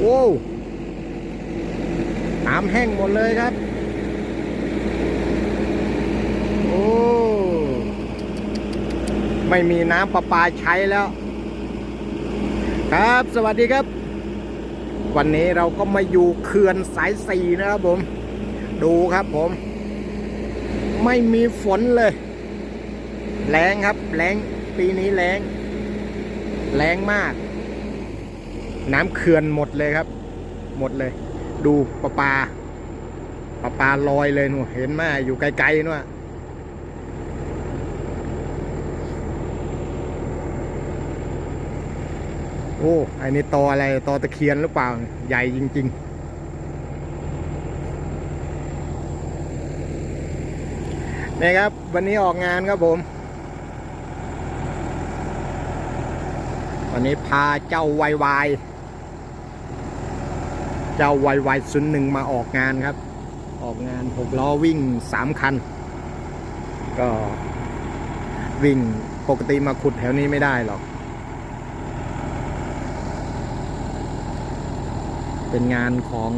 โอ้น้ำแห้งหมดเลยครับ โอ้ ไม่มีน้ำประปาใช้แล้ว ครับ สวัสดีครับ วันนี้เราก็มาอยู่เขื่อนสายสี่นะครับผม ดูครับผม ไม่มีฝนเลยแรงครับแรงปีนี้แรงแรงมาก น้ำเขื่อนหมดเลยครับ หมดเลย ดูปลาปลาปลาปลาลอยเลยหนูเห็นไหมอยู่ไกลๆนู่นโอ้ไอ้นี่ตออะไรตอตะเคียนหรือเปล่า ใหญ่จริง ๆนี่ครับ วันนี้ออกงานครับผม วันนี้พาเจ้าไวไวาย เจ้าไวไวศูนย์หนึ่งมาออกงานครับ ออกงานหกล้อวิ่งสามคัน ก็วิ่งปกติมาขุดแถวนี้ไม่ได้หรอก เป็นงานของ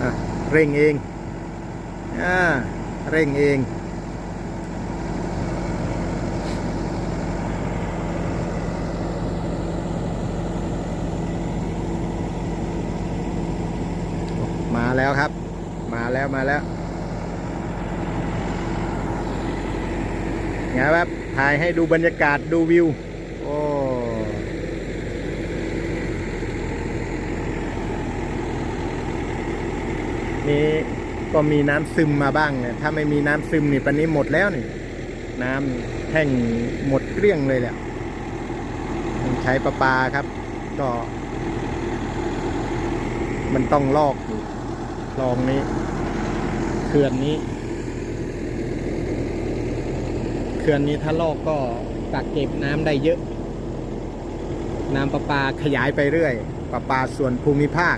อเร่งเองอเร่งเอง มา แล้วครับ มาแล้วมาแล้วไงครับถ่ายให้ดูบรรยากาศดูวิว โอ้นี่ก็มีน้ำซึมมาบ้างเนี่ยถ้าไม่มีน้ำซึมนี่ปันนี้หมดแล้วนี่ น้ำแห้งหมดเกลี้ยงเลยแหละใช้ประปาครับ ก็ มันต้องลอกอยู่ คลองนี้เขื่อนนี้เขื่อนนี้ถ้าลอกก็กักเก็บน้ำได้เยอะ น้ำประปาขยายไปเรื่อย ประปาส่วนภูมิภาค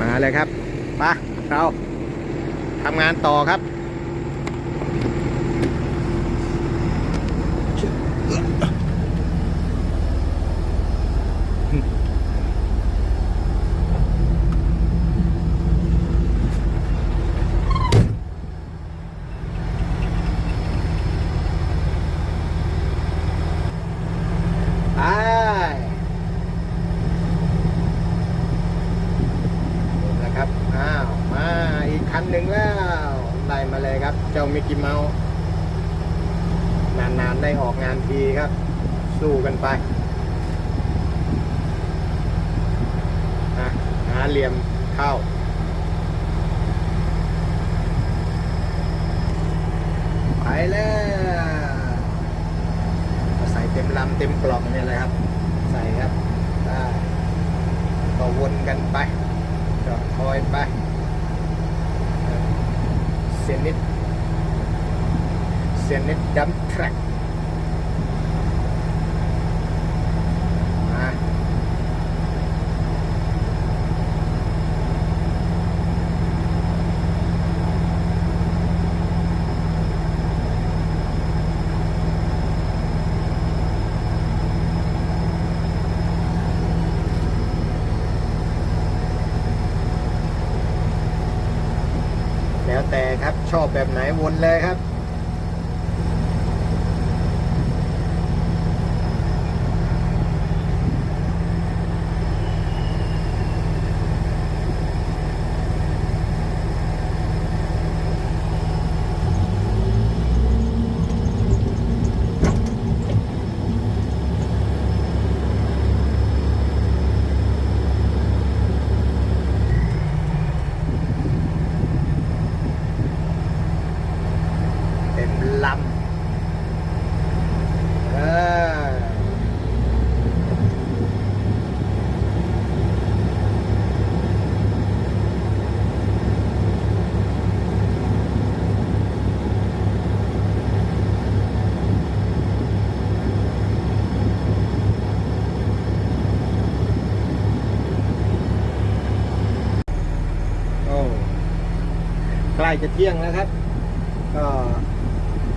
มาเลยครับไปะเราทำงานต่อครับ ไปแล้ว ครับอ้าวมาอีกคันหนึ่งแล้ว ได้มาเลยครับ เจ้ามิกกี้เมาส์ นานๆได้ออกงานทีครับ สู้กันไปหาเหลี่ยมเข้าไปแล้วใส่เต็มลำเต็มกล่องเนี่ยเลยครับ ใส่ครับได้ก็วนกันไปจอดคอยไปเสียนิด เสียนิดดัมแทร็กมาแล้วแต่ครับชอบแบบไหนวนเลยครับ ใกล้จะเที่ยงแล้วครับ ก็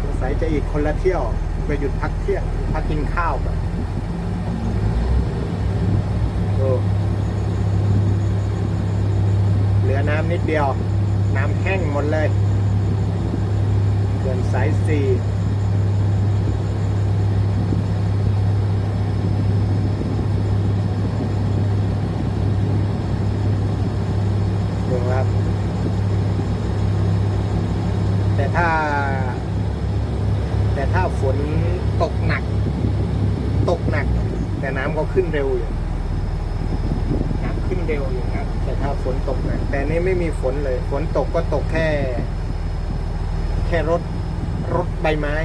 สงสัยจะอีกคนละเที่ยว ไปหยุดพักเที่ยงพักกินข้าวแบบโอเหลือน้ำนิดเดียว น้ำแห้งหมดเลยเขื่อนสายสี่ดูครับ แต่ถ้า แต่ถ้าฝนตกหนัก ตกหนัก แต่น้ำก็ขึ้นเร็วอยู่น้ำขึ้นเร็วอยู่ครับ แต่ถ้าฝนตกนักแต่นี่ไม่มีฝนเลย ฝนตกก็ตกแค่ แค่รถรถใบไม้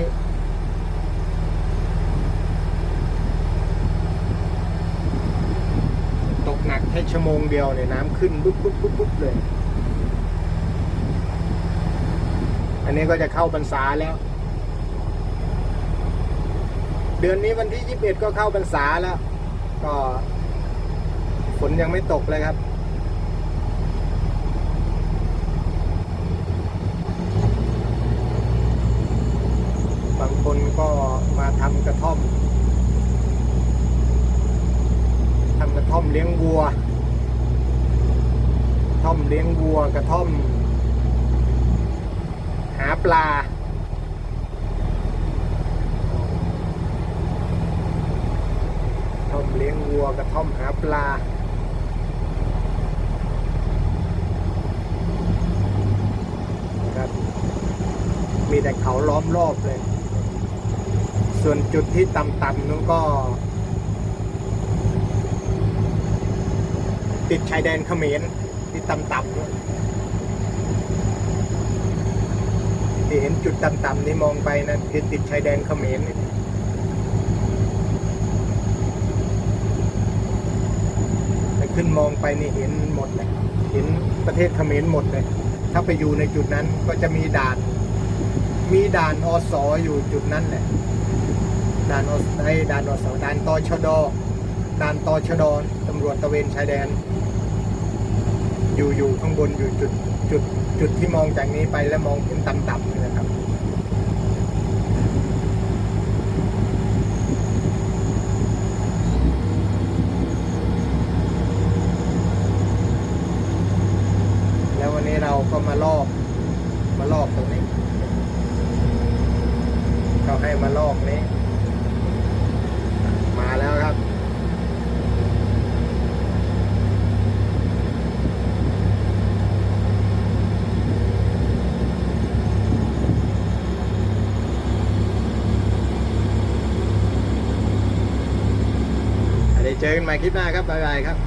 ตกหนักแค่ชั่วโมงเดียวเนี่ยน้ำขึ้นปุ๊บปุ๊บปุ๊บปุ๊บเลย อันนี้ก็จะเข้าพรรษาแล้ว เดือนนี้วันที่ยี่สิบเอ็ดก็เข้าพรรษาแล้ว ก็ฝนยังไม่ตกเลยครับ บางคนก็มาทำกระท่อมทำกระท่อมเลี้ยงวัวกระท่อมเลี้ยงวัวกระท่อม หาปลา ท่อม เลี้ยงวัวกระท่อมหาปลาครับมีแต่เขาล้อมรอบเลย ส่วนจุดที่ต่ำๆนู้นก็ ติดชายแดนเขมรที่ต่ำๆนู้นที่เห็นจุดต่ำๆนี่มองไปนะคือติดชายแดนเขมรนี่แต่ ขึ้นมองไปนี่เห็นหมดเลยเห็นประเทศเขมรหมดเลย ถ้าไปอยู่ในจุดนั้นก็จะมีด่าน มีด่านอสออยู่จุดนั้นแหละด่านอสไอ้ด่านอสอด่านตชดด่านตชดตำรวจตะเวนชายแดน อยู่อยู่ข้างบนอยู่จุดจุดจุดที่มองจากนี้ไปแล้วมองขึ้นต่ำๆเลยนะครับ แล้ววันนี้เรา ก็มาลอก มาลอกตรงนี้ เขาให้มาลอกนี้ มาแล้วครับเดี๋ยวเจอกันใหม่คลิปหน้าครับ บ๊ายบายครับ